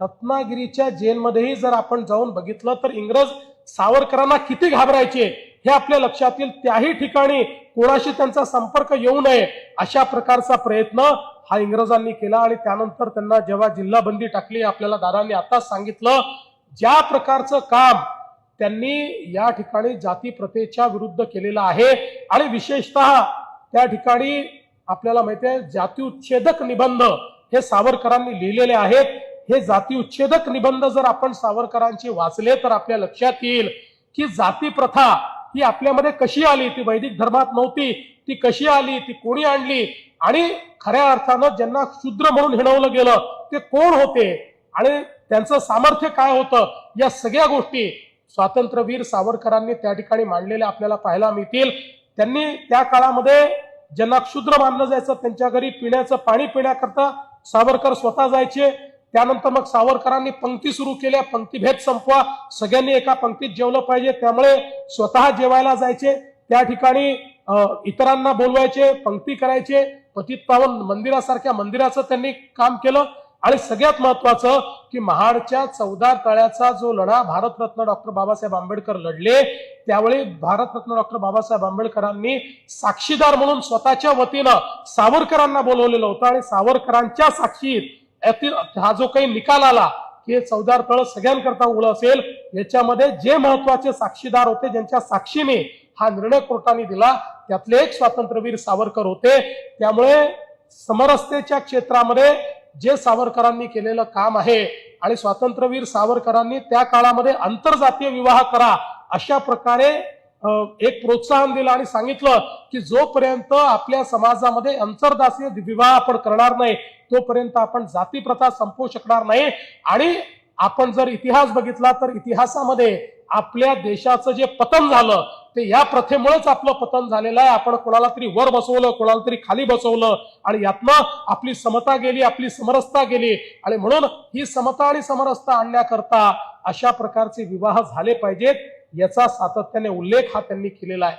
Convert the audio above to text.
रत्नागिरीच्या जेलमध्येही जर आपण जाऊन बघितलं तर इंग्रज सावरकरांना किती घाबरायचे हे आपल्या लक्षात येईल त्याही ठिकाणी कोणाशी त्यांचा संपर्क येऊ नये अशा प्रकारचा प्रयत्न हा इंग्रजांनी केला आणि त्यानंतर त्यांना जेव्हा जिल्हाबंदी टाकली आपल्याला दादांनी आताच सांगितलं ज्या प्रकारचं काम त्यांनी या ठिकाणी जाती प्रथेच्या विरुद्ध केलेलं आहे आणि विशेषतः त्या ठिकाणी आपल्याला माहिती आहे जाती उच्छेदक निबंध हे सावरकरांनी लिहिलेले आहेत. हे जाती उच्छेदक निबंध जर आपण सावरकरांचे वाचले तर आपल्या लक्षात येईल की जाती प्रथा ही आपल्यामध्ये कशी आली? ती वैदिक धर्मात नव्हती. ती कशी आली? ती कोणी आणली? आणि खऱ्या अर्थानं ज्यांना शूद्र म्हणून हिणवलं गेलं ते कोण होते? आणि त्यांचं सामर्थ्य काय होतं? या सगळ्या गोष्टी स्वातंत्र्यवीर सावरकरांनी त्या ठिकाणी मांडलेल्या आपल्याला पाहायला मिळतील. त्यांनी त्या काळामध्ये ज्यांना क्षुद्र मानलं जायचं त्यांच्या घरी पिण्याचं पाणी पिण्याकरता सावरकर स्वतः जायचे. त्यानंतर मग सावरकरांनी पंक्ती सुरू केल्या पंक्तीभेद संपवा. सगळ्यांनी एका पंक्तीत जेवलं पाहिजे. त्यामुळे स्वतः जेवायला जायचे. त्या ठिकाणी अं, इतरांना बोलवायचे पंक्ती करायचे. पतित पावन मंदिरासारख्या मंदिराचं त्यांनी काम केलं. आणि सगळ्यात महत्वाचं की महाडच्या चौदा तळ्याचा जो लढा भारतरत्न डॉक्टर बाबासाहेब आंबेडकर लढले त्यावेळी भारतरत्न डॉक्टर बाबासाहेब आंबेडकरांनी साक्षीदार म्हणून स्वतःच्या वतीनं सावरकरांना बोलवलेलं होतं. आणि सावरकरांच्या साक्षीत यातील हा जो काही निकाल आला की हे चौदार तळ सगळ्यांकरता उघड असेल याच्यामध्ये जे महत्त्वाचे साक्षीदार होते ज्यांच्या साक्षीने हा निर्णय कोर्टाने दिला त्यातले एक स्वातंत्र्यवीर सावरकर होते. त्यामुळे समरसतेच्या क्षेत्रामध्ये जे सावरकरांनी केलेलं काम आहे आणि स्वातंत्र्यवीर सावरकरांनी त्या काळामध्ये आंतरजातीय विवाह करा अशा प्रकारे एक प्रोत्साहन दिलं आणि सांगितलं की जोपर्यंत आपल्या समाजामध्ये अंतरदासीय विवाह आपण करणार नाही तोपर्यंत आपण जाती प्रथा संपवू शकणार नाही. आणि आपण जर इतिहास बघितला तर इतिहासामध्ये आपल्या देशाचं जे पतन झालं ते या प्रथेमुळेच आपलं पतन झालेलं आहे. आपण कोणाला तरी वर बसवलं कोणाला तरी खाली बसवलं आणि यातनं आपली समता गेली आपली समरसता गेली. आणि म्हणून ही समता आणि समरसता आणण्याकरता अशा प्रकारचे विवाह झाले पाहिजेत. याचा सातत्याने उल्लेख हा त्यांनी केलेला आहे.